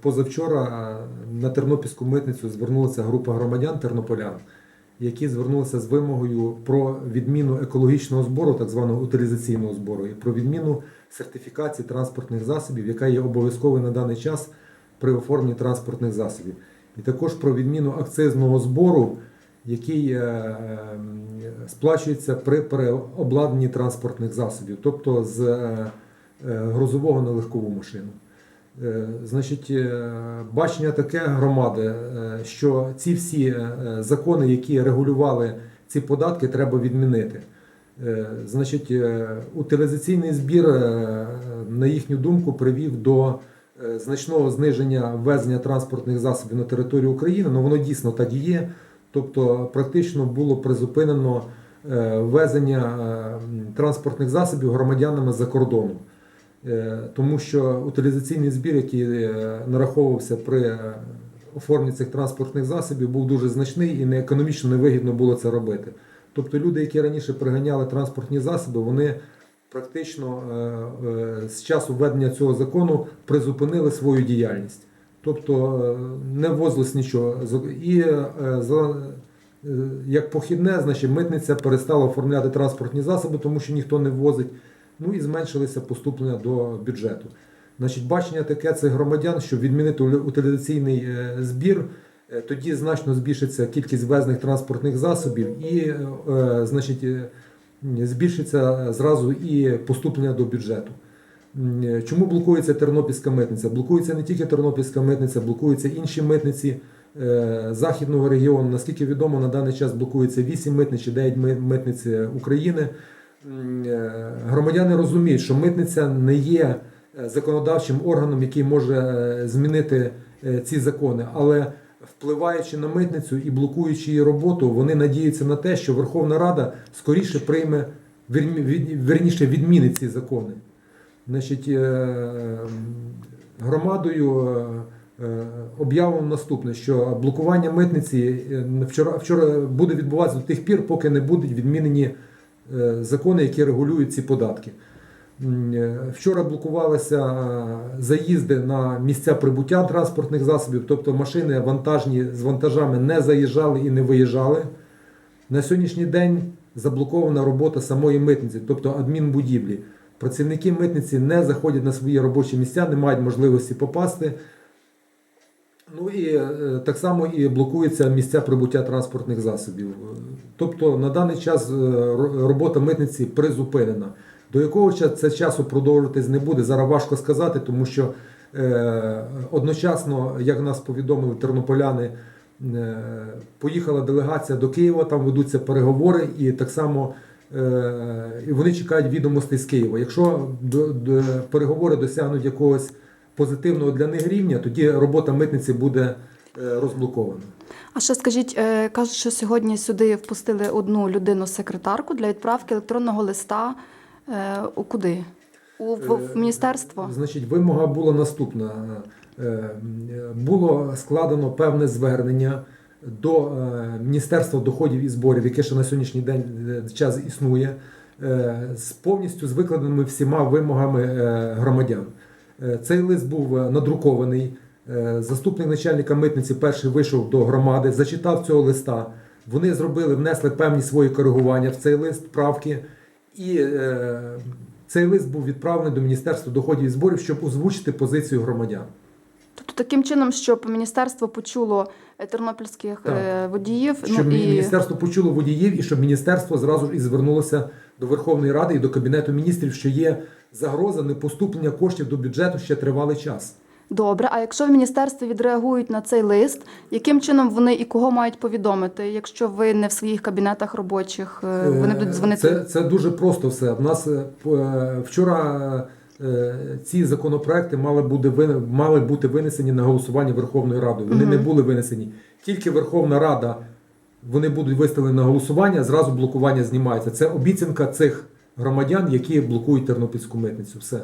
позавчора на Тернопільську митницю звернулася група громадян тернополян, які звернулися з вимогою про відміну екологічного збору, так званого утилізаційного збору, і про відміну сертифікації транспортних засобів, яка є обов'язковою на даний час при оформленні транспортних засобів. І також про відміну акцизного збору, який е, сплачується при переобладнанні транспортних засобів, тобто з е, е, грузового на легкову машину. Е, Значить, е, бачення таке громади, е, що ці всі закони, які регулювали ці податки, треба відмінити. Значить, утилізаційний збір, на їхню думку, привів до значного зниження ввезення транспортних засобів на територію України. Ну воно дійсно так і є. Тобто, практично було призупинено ввезення транспортних засобів громадянами за кордону. Е, Тому що утилізаційний збір, який е, нараховувався при е, оформленні цих транспортних засобів, був дуже значний і не економічно невигідно було це робити. Тобто люди, які раніше приганяли транспортні засоби, вони практично з часу введення цього закону призупинили свою діяльність. Тобто не ввозилось нічого. І як похідне, значить, митниця перестала оформляти транспортні засоби, тому що ніхто не ввозить. Ну і зменшилися поступлення до бюджету. Значить, бачення таке цих громадян, щоб відмінити утилізаційний е, збір, е, тоді значно збільшиться кількість ввезених транспортних засобів і е, значить, збільшиться зразу і поступлення до бюджету. Чому блокується Тернопільська митниця? Блокується не тільки Тернопільська митниця, блокуються інші митниці західного регіону. Наскільки відомо, на даний час блокується 8 митниць 9 митниць України. Громадяни розуміють, що митниця не є е, законодавчим органом, який може е, змінити е, ці закони, але впливаючи на митницю і блокуючи її роботу, вони надіються на те, що Верховна Рада скоріше прийме вірніше відмінить ці закони. Значить, громадою об'явлено наступне, що блокування митниці вчора, вчора буде відбуватися до тих пір, поки не будуть відмінені закони, які регулюють ці податки. Е, Вчора блокувалися е, заїзди на місця прибуття транспортних засобів, тобто машини вантажні з вантажами не заїжджали і не виїжджали. На сьогоднішній день заблокована робота самої митниці, тобто адмінбудівлі. Працівники митниці не заходять на свої робочі місця, не мають можливості попасти. Ну і е, так само і блокуються місця прибуття транспортних засобів. Тобто на даний час е, робота митниці призупинена. До якого ча- це часу продовжуватись не буде, зараз важко сказати, тому що е, одночасно, як нас повідомили тернополяни, поїхала делегація до Києва, там ведуться переговори, і так само і вони чекають відомостей з Києва. Якщо переговори досягнуть якогось позитивного для них рівня, тоді робота митниці буде е, розблокована. А ще скажіть, е, кажуть, що сьогодні сюди впустили одну людину-секретарку для відправки електронного листа. Е, у куди? У в, в міністерство? Значить, вимога була наступна. Було складено певне звернення до Міністерства доходів і зборів, яке ще на сьогоднішній день час існує, з повністю з викладеними всіма вимогами громадян. Е, Цей лист був е, надрукований. Е, Заступник начальника митниці перший вийшов до громади, зачитав цього листа. Вони зробили, внесли певні свої коригування в цей лист, правки. І е, цей лист був відправлений до Міністерства доходів і зборів, щоб озвучити позицію громадян. Тобто таким чином, щоб міністерство почуло е, тернопільських Так. е, водіїв. Щоб ну, і... міністерство почуло водіїв і щоб міністерство зразу ж і звернулося до Верховної Ради і до Кабінету міністрів, що є загроза непоступлення коштів до бюджету ще тривалий час. Добре, а якщо в міністерстві відреагують на цей лист, яким чином вони і кого мають повідомити, якщо ви не в своїх кабінетах робочих, е, вони будуть дзвонити? Це, це дуже просто все. В нас вчора ці законопроекти мали бути, мали бути винесені на голосування Верховною Радою. Вони не були винесені. Тільки Верховна Рада вони будуть виставлені на голосування, зразу блокування знімається. Це обіцянка цих громадян, які блокують Тернопільську митницю. Все.